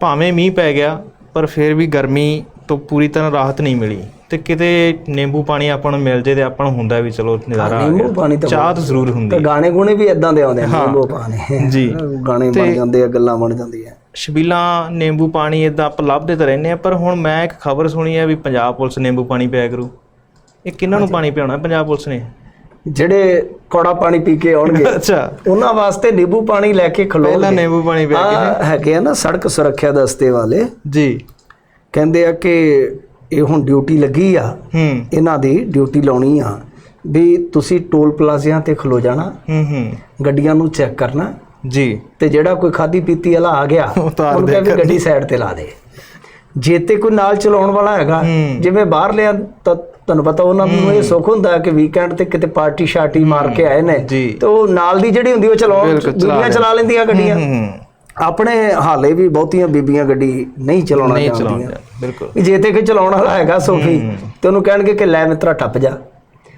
ਭਾਵੇਂ ਮੀਂਹ ਪੈ ਗਿਆ ਪਰ ਫਿਰ ਵੀ ਗਰਮੀ ਤੋਂ ਪੂਰੀ ਤਰ੍ਹਾਂ ਰਾਹਤ ਨਹੀਂ ਮਿਲੀ। ਤੇ ਕਿਤੇ ਨਿੰਬੂ ਪਾਣੀ ਆਪਾਂ ਨੂੰ ਮਿਲ ਜੇ ਤੇ ਆਪਾਂ ਨੂੰ ਹੁੰਦਾ ਵੀ ਚਲੋ ਨਜ਼ਾਰਾ ਆ ਨਿੰਬੂ ਗਿਆ। ਪਾਣੀ ਤਾਂ ਚਾਹ ਤਾਂ ਜ਼ਰੂਰ ਹੁੰਦੀ ਤੇ ਗਾਣੇ ਗੁਣੇ ਵੀ ਇਦਾਂ ਦੇ ਆਉਂਦੇ ਨੇ ਨਿੰਬੂ ਪਾਣੀ। ਜੀ। ਗਾਣੇ ਬਣ ਜਾਂਦੇ ਆ ਗੱਲਾਂ ਬਣ ਜਾਂਦੀਆਂ। ਛਬੀਲਾਂ ਨਿੰਬੂ ਪਾਣੀ ਇਦਾਂ ਆਪਾਂ ਲੱਭਦੇ ਤਾਂ ਰਹਿੰਦੇ ਆ ਪਰ ਹੁਣ ਮੈਂ ਇੱਕ ਖਬਰ ਸੁਣੀ ਹੈ ਵੀ ਪੰਜਾਬ ਪੁਲਿਸ ਨਿੰਬੂ ਪਾਣੀ ਪਿਆ ਕਰੂ। ਇਹ ਕਿਹਨਾਂ ਨੂੰ ਪਾਣੀ ਪਿਆਉਣਾ ਪੰਜਾਬ ਪੁਲਿਸ ਨੇ? ਜਿਹੜੇ ਕੌੜਾ ਪਾਣੀ ਪੀ ਕੇ ਆਉਣਗੇ ਅੱਛਾ। ਉਹਨਾਂ ਵਾਸਤੇ ਨਿੰਬੂ ਪਾਣੀ ਲੈ ਕੇ ਖਲੋ ਪਹਿਲਾਂ ਨਿੰਬੂ ਪਾਣੀ ਪਿਆ ਆ ਹੈਗੇ ਆ ਨਾ ਸੜਕ ਸੁਰੱਖਿਆ ਦਸਤੇ ਵਾਲੇ। ਜੀ। ਕਹਿੰਦੇ ਆ ਕਿ ਇਹ ਹੁਣ ਡਿਊਟੀ ਲੱਗੀ ਆ। ਹੂੰ। ਇਹਨਾਂ ਦੀ ਡਿਊਟੀ ਲਾਉਣੀ ਆ। ਵੀ ਤੁਸੀਂ ਟੋਲ ਪਲਾਜ਼ਿਆਂ ਤੇ ਖਲੋ ਜਾਣਾ। ਹੂੰ ਹੂੰ। ਗੱਡੀਆਂ ਨੂੰ ਚੈੱਕ ਕਰਨਾ। ਜੀ। ਤੇ ਜਿਹੜਾ ਕੋਈ ਖਾਦੀ ਪੀਤੀ ਵਾਲਾ ਆ ਗਿਆ ਉਤਾਰ ਵੀ ਗੱਡੀ ਸਾਈਡ ਤੇ ਲਾ ਦੇ। ਜੇ ਤੇ ਕੋਈ ਨਾਲ ਚਲਾਉਣ ਵਾਲਾ ਹੈਗਾ। ਜਿਵੇਂ ਬਾਹਰ ਲਿਆ ਤਾਂ ਤੁਹਾਨੂੰ ਪਤਾ ਉਹਨਾਂ ਨੂੰ ਇਹ ਸੁੱਖ ਹੁੰਦਾ ਕਿ ਵੀਕਐਂਡ ਤੇ ਕਿਤੇ ਪਾਰਟੀ ਸ਼ਾਰਟੀ ਮਾਰ ਕੇ ਆਏ ਨੇ। ਤੇ ਉਹ ਨਾਲ ਦੀ ਜਿਹੜੀ ਹੁੰਦੀ ਉਹ ਚਲਾਉਣ ਦੁਨੀਆ ਚਲਾ ਲੈਂਦੀਆਂ ਗੱਡੀਆਂ। ਆਪਣੇ ਹਾਲੇ ਵੀ ਬਹੁਤੀਆਂ ਬੀਬੀਆਂ ਗੱਡੀ ਨਹੀਂ ਚਲਾਉਣਾ ਚਲਾਉਂਦੇ ਬਿਲਕੁਲ। ਜੇ ਤੇ ਕੋਈ ਚਲਾਉਣ ਵਾਲਾ ਹੈਗਾ ਸੋਫੀ ਤੇ ਉਹਨੂੰ ਕਹਿਣਗੇ ਕਿ ਲੈ ਮਿੱਤਰਾ ਟੱਪ ਜਾ।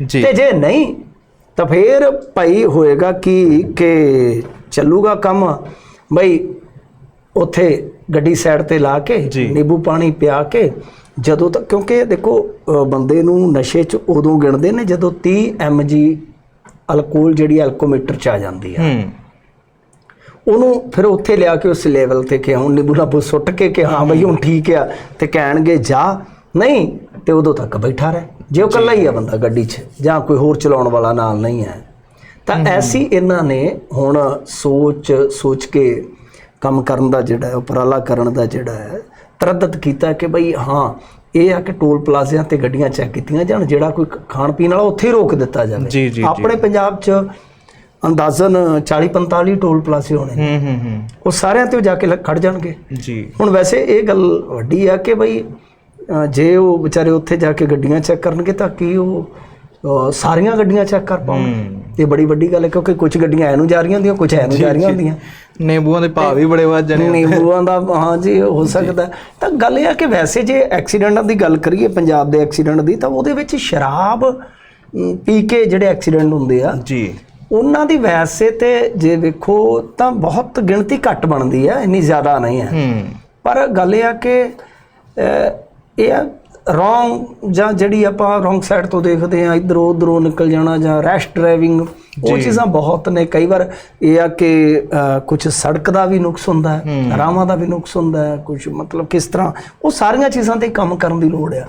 ਜੀ। ਤੇ ਜੇ ਨਹੀਂ ਤਾਂ ਫੇਰ ਭਾਈ ਹੋਏਗਾ ਕੀ ਕਿ ਚੱਲੂਗਾ ਕੰਮ। ਬਈ ਉੱਥੇ ਗੱਡੀ ਸਾਈਡ ਤੇ ਲਾ ਕੇ ਜੀ। ਨਿੰਬੂ ਪਾਣੀ ਪਿਆ ਕੇ ਜਦੋਂ ਤੱਕ ਕਿਉਂਕਿ ਦੇਖੋ ਬੰਦੇ ਨੂੰ ਨਸ਼ੇ 'ਚ ਉਦੋਂ ਗਿਣਦੇ ਨੇ ਜਦੋਂ 30 mg ਅਲਕੋਹਲ ਜਿਹੜੀ ਐਲਕੋਮੀਟਰ 'ਚ ਆ ਜਾਂਦੀ ਹੈ। ਉਹਨੂੰ ਫਿਰ ਉੱਥੇ ਲਿਆ ਕੇ ਉਸ ਲੈਵਲ ਤੇ ਕਿ ਹੁਣ ਨਿੰਬੂ ਨਾਬੂ ਸੁੱਟ ਕੇ ਕਿ ਹਾਂ ਬਈ ਹੁਣ ਠੀਕ ਆ ਤੇ ਕਹਿਣਗੇ ਜਾ। ਨਹੀਂ ਤੇ ਉਦੋਂ ਤੱਕ ਬੈਠਾ ਰਹਿ। ਜੇ ਉਹ ਇਕੱਲਾ ਹੀ ਆ ਬੰਦਾ ਗੱਡੀ 'ਚ ਜਾਂ ਕੋਈ ਹੋਰ ਚਲਾਉਣ ਵਾਲਾ ਨਾਲ ਨਹੀਂ ਹੈ। ਤਾਂ ਐਸੀ ਇਹਨਾਂ ਨੇ ਹੁਣ ਸੋਚ ਸੋਚ ਕੇ ਕੰਮ ਕਰਨ ਦਾ ਜਿਹੜਾ ਉਪਰਾਲਾ ਕਰਨ ਦਾ ਜਿਹੜਾ ਹੈ ਤਰੱਦਦ ਕੀਤਾ ਕਿ ਬਈ ਹਾਂ ਇਹ ਆ ਕਿ ਟੋਲ ਪਲਾਜ਼ਿਆਂ ਤੇ ਗੱਡੀਆਂ ਚੈੱਕ ਕੀਤੀਆਂ ਜਾਣ ਜਿਹੜਾ ਕੋਈ ਖਾਣ ਪੀਣ ਵਾਲਾ ਉੱਥੇ ਰੋਕ ਦਿੱਤਾ ਜਾਵੇ। ਆਪਣੇ ਪੰਜਾਬ 'ਚ ਅੰਦਾਜ਼ਨ 40 45 ਟੋਲ ਪਲਾਜ਼ੇ ਹੋਣੇ। ਹੂੰ ਹੂੰ ਹੂੰ। ਉਹ ਸਾਰਿਆਂ ਤੇ ਜਾ ਕੇ ਖੜ ਜਾਣਗੇ। ਜੀ। ਹੁਣ ਵੈਸੇ ਇਹ ਗੱਲ ਵੱਡੀ ਆ ਕਿ ਬਈ ਜੇ ਉਹ ਵਿਚਾਰੇ ਉੱਥੇ ਜਾ ਕੇ ਗੱਡੀਆਂ ਚੈੱਕ ਕਰਨਗੇ ਤਾਂ ਕੀ ਉਹ ਸਾਰੀਆਂ ਗੱਡੀਆਂ ਚੈੱਕ ਕਰ ਪਾਉਣਗੇ? ਇਹ ਬੜੀ ਵੱਡੀ ਗੱਲ ਹੈ ਕਿਉਂਕਿ ਕੁਝ ਗੱਡੀਆਂ ਐ ਨੂੰ ਜਾ ਰਹੀਆਂ ਹੁੰਦੀਆਂ ਕੁਝ ਐ ਨੂੰ ਜਾ ਰਹੀਆਂ ਹੁੰਦੀਆਂ। ਨਿੰਬੂਆਂ ਦੇ ਭਾਅ ਵੀ ਬੜੇ ਵੱਧ ਜਾਣੇ ਨਿੰਬੂਆਂ ਦਾ ਹਾਂ ਜੀ ਹੋ ਸਕਦਾ। ਤਾਂ ਗੱਲ ਇਹ ਆ ਕਿ ਵੈਸੇ ਜੇ ਐਕਸੀਡੈਂਟਾਂ ਦੀ ਗੱਲ ਕਰੀਏ ਪੰਜਾਬ ਦੇ ਐਕਸੀਡੈਂਟ ਦੀ ਤਾਂ ਉਹਦੇ ਵਿੱਚ ਸ਼ਰਾਬ ਪੀ ਕੇ ਜਿਹੜੇ ਐਕਸੀਡੈਂਟ ਹੁੰਦੇ ਆ ਜੀ। ਉਹਨਾਂ ਦੀ ਵੈਸੇ ਤੇ ਜੇ ਵੇਖੋ ਤਾਂ ਬਹੁਤ ਗਿਣਤੀ ਘੱਟ ਬਣਦੀ ਹੈ ਇੰਨੀ ਜ਼ਿਆਦਾ ਨਹੀਂ ਹੈ। ਪਰ ਗੱਲ ਇਹ ਆ ਕਿ ਇਹ ਰੋਂਗ ਜਾਂ ਜਿਹੜੀ ਆਪਾਂ ਰੋਂਗ ਸਾਈਡ ਤੋਂ ਦੇਖਦੇ ਆ ਇਧਰੋਂ ਉਧਰੋਂ ਨਿਕਲ ਜਾਣਾ ਜਾਂ ਰੈਸ਼ ਡਰਾਈਵਿੰਗ ਉਹ ਚੀਜ਼ਾਂ ਬਹੁਤ ਨੇ। ਕਈ ਵਾਰ ਇਹ ਆ ਕਿ ਕੁਝ ਸੜਕ ਦਾ ਵੀ ਨੁਕਸ ਹੁੰਦਾ ਹੈ ਰਾਵਾਂ ਦਾ ਵੀ ਨੁਕਸ ਹੁੰਦਾ ਹੈ ਕੁਝ ਮਤਲਬ ਕਿਸ ਤਰ੍ਹਾਂ ਉਹ ਸਾਰੀਆਂ ਚੀਜ਼ਾਂ ਤੇ ਕੰਮ ਕਰਨ ਦੀ ਲੋੜ ਆ।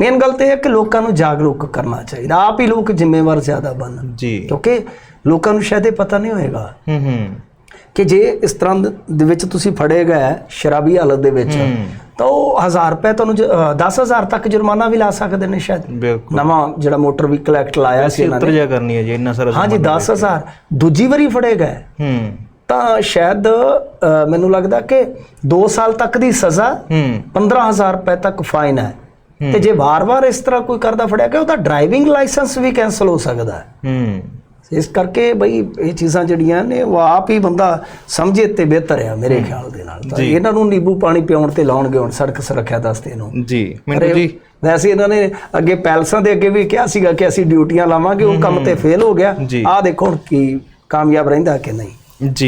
ਮੇਨ ਗੱਲ ਤੇ ਇਹ ਹੈ ਕਿ ਲੋਕਾਂ ਨੂੰ ਜਾਗਰੂਕ ਕਰਨਾ ਚਾਹੀਦਾ। ਆਪ ਹੀ ਲੋਕ ਜ਼ਿੰਮੇਵਾਰ ਜ਼ਿਆਦਾ ਬਣਨ ਜੀ। ਕਿਉਂਕਿ ਲੋਕਾਂ ਨੂੰ ਸ਼ਾਇਦ ਇਹ ਪਤਾ ਨਹੀਂ ਹੋਏਗਾ। ਹੂੰ ਹੂੰ। ਕਿ ਜੇ ਇਸ ਤਰ੍ਹਾਂ ਦ- ਵਿੱਚ ਤੁਸੀਂ ਫੜੇ ਗਏ ਸ਼ਰਾਬੀ ਹਾਲਤ ਦੇ ਵਿੱਚ ਤਾਂ ਉਹ 1000 ਰੁਪਏ ਤੁਹਾਨੂੰ 10000 ਤੱਕ ਜੁਰਮਾਨਾ ਵੀ ਲਾ ਸਕਦੇ ਨੇ ਸ਼ਾਇਦ। ਨਵਾਂ ਜਿਹੜਾ ਮੋਟਰ ਵਹੀਕਲ ਐਕਟ ਲਾਇਆ ਸੀ ਇਹਨਾਂ ਉੱਤਰ ਨੇ। ਜਾ ਕਰਨੀ ਹੈ ਜੀ ਇੰਨਾ ਸਾਰਾ ਹਾਂਜੀ 10000 ਦੂਜੀ ਵਾਰੀ ਫੜੇ ਗਏ। ਹੂੰ। ਤਾਂ ਸ਼ਾਇਦ ਮੈਨੂੰ ਲੱਗਦਾ ਕਿ 2 ਸਾਲ ਤੱਕ ਦੀ ਸਜ਼ਾ ਹੂੰ। 15000 ਰੁਪਏ ਤੱਕ ਫਾਈਨ ਹੈ। ਤੇ ਜੇ ਵਾਰ-ਵਾਰ ਇਸ ਤਰ੍ਹਾਂ ਕੋਈ ਕਰਦਾ ਫੜਿਆ ਗਿਆ ਉਹਦਾ ਡਰਾਈਵਿੰਗ ਲਾਇਸੈਂਸ ਵੀ ਕੈਨਸਲ ਹੋ ਸਕਦਾ ਹੈ। ਹੂੰ। ਇਸ ਕਰਕੇ ਬਈ ਇਹ ਚੀਜ਼ਾਂ ਜਿਹੜੀਆਂ ਨੇ ਉਹ ਆਪ ਹੀ ਬੰਦਾ ਸਮਝੇ ਤੇ ਬਿਹਤਰ ਆ ਮੇਰੇ ਖਿਆਲ ਦੇ ਨਾਲ। ਤਾਂ ਇਹਨਾਂ ਨੂੰ ਨਿੰਬੂ ਪਾਣੀ ਪਿਆਉਣ ਤੇ ਲਾਉਣਗੇ ਹੁਣ ਸੜਕ ਸੁਰੱਖਿਆ ਦਸਤੇ ਨੂੰ। ਜੀ ਮਿੰਟੂ ਜੀ। ਵੈਸੇ ਇਹਨਾਂ ਨੇ ਅੱਗੇ ਪੈਲਸਾਂ ਦੇ ਅੱਗੇ ਵੀ ਕਿਹਾ ਸੀਗਾ ਕਿ ਅਸੀਂ ਡਿਊਟੀਆਂ ਲਾਵਾਂਗੇ ਉਹ ਕੰਮ ਤੇ ਫੇਲ ਹੋ ਗਿਆ। ਆਹ ਦੇਖੋ ਹੁਣ ਕੀ ਕਾਮਯਾਬ ਰਹਿੰਦਾ ਕਿ ਨਹੀਂ। ਜੀ।